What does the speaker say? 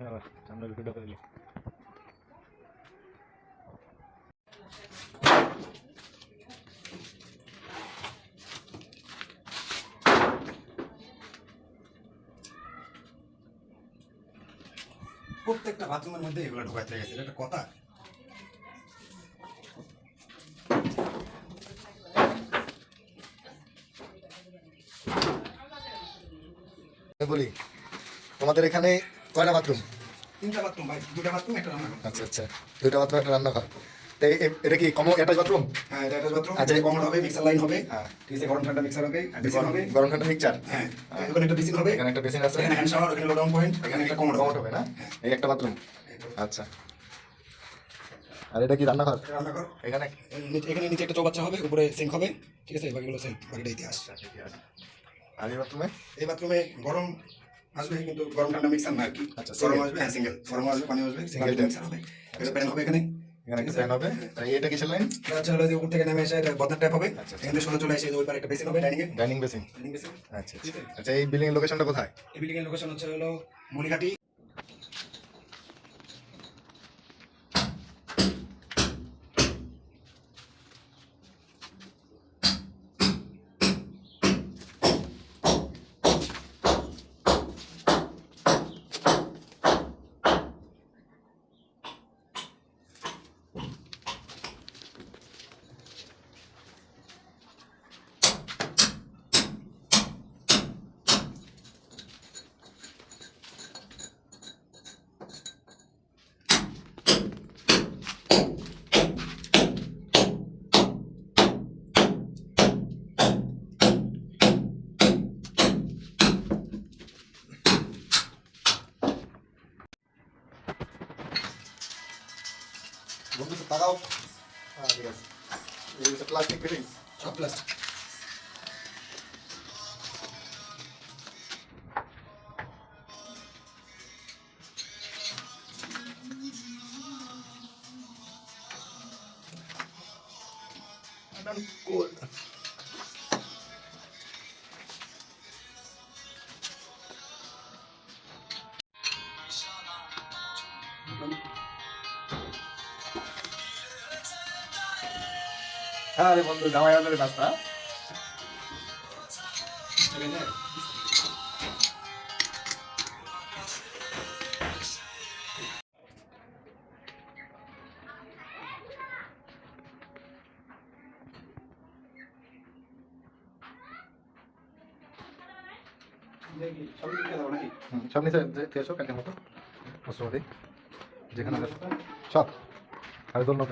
করে প্রত্যেকটা বাথরুমের মধ্যে এগুলো ঢোকাতে গেছে এটা কথা। বলি তোমাদের এখানে কয়টা বাথরুম? তিনটা বাথরুম ভাই দুটা বাথরুম একটা রান্নাঘর। আচ্ছা আচ্ছা। দুইটা বাথরুম একটা রান্নাঘর। তো এ- এ- এটা কি কমন অ্যাটাচ বাথরুম হ্যাঁ এটা একটা বাথরুম আচ্ছা। আচ্ছা কমন হবে মিক্সার লাইন হবে। হ্যাঁ। ঠিক আছে গরম ঠান্ডা মিক্সার হবে বেসিন হবে। গরম ঠান্ডা মিক্সচার হ্যাঁ ওখানে একটা বেসিন হবে। এখানে একটা বেসিন আছে। এখানে হ্যান্ড শাওয়ার ওখানে লো ডাউন পয়েন্ট এখানে একটা কমোড কমোড হবে না? এই একটা বাথরুম আচ্ছা। আর এটা কি রান্নাঘর? রান্নাঘর। এখানে? নিচে- এখানে নিচে একটা চৌবাচ্চা হবে উপরে সিঙ্ক হবে। ঠিক আছে বাকিগুলো সিঙ্ক বাকিটা ইতিহাস। আর এই বাথরুমে এই বাথরুমে গরম আসবে কিন্তু গরম ঠান্ডা মিক্সার না আর কি আচ্ছা, গরম আসবে হ্যাঁ সিঙ্গেল গরম আসবে পানি আসবে সিঙ্গেল মিক্সার হবে এটা প্যান হবে এখানে এখানে একটা ফ্যান হবে এটা কিসের লাইন এটা হচ্ছে হলো যে উপর থেকে নেমে এসে এটা বদনার ট্যাপ হবে এখান থেকে সোজা চলে এসে ওই পারে একটা বেসিন হবে ডাইনিং এ ডাইনিং বেসিন ডাইনিং বেসিন আচ্ছা আচ্ছা আচ্ছা এই বিল্ডিং এর লোকেশনটা কোথায় এই বিল্ডিং এর লোকেশন হচ্ছে হলো মনিঘাটি বন্ধু তো তাকাও হ্যাঁ ঠিক আছে এই হচ্ছে প্লাস্টিক ফিটিং সব প্লাস্টিক হ্যাঁ রে বন্ধু জামাই বাজারের রাস্তা হুম, সব নিচে যে- থেকে এসো কালকের মতো বসুমতি যেখানে। সব আর ধন্যবাদ